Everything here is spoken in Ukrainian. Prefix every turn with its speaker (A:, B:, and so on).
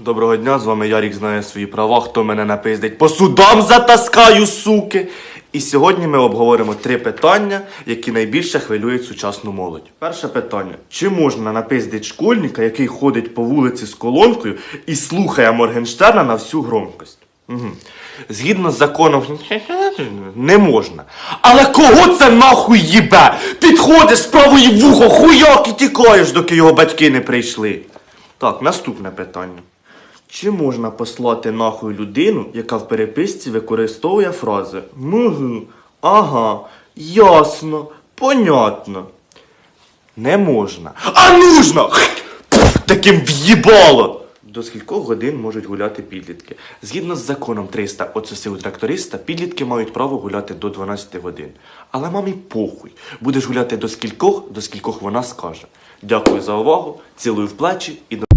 A: Доброго дня, з вами Ярік знає свої права, хто мене напиздить. По судам затаскаю, суки! І сьогодні ми обговоримо три питання, які найбільше хвилюють сучасну молодь. Перше питання: чи можна напиздить школьника, який ходить по вулиці з колонкою і слухає Моргенштерна на всю громкость? Угу. Згідно з законом, не можна. Але кого це нахуй їбе? Підходиш з правої вухо, хуяк і тікаєш, доки його батьки не прийшли. Так, наступне питання. Чи можна послати нахуй людину, яка в переписці використовує фрази Мгм, ага, ясно, понятно. Не можна. А нужно! Таким в'їбало! До скількох годин можуть гуляти підлітки? Згідно з законом 300 оцеси у тракториста, підлітки мають право гуляти до 12 годин. Але мамі похуй. Будеш гуляти до скількох, до скількох вона скаже. Дякую за увагу, цілую в плечі і до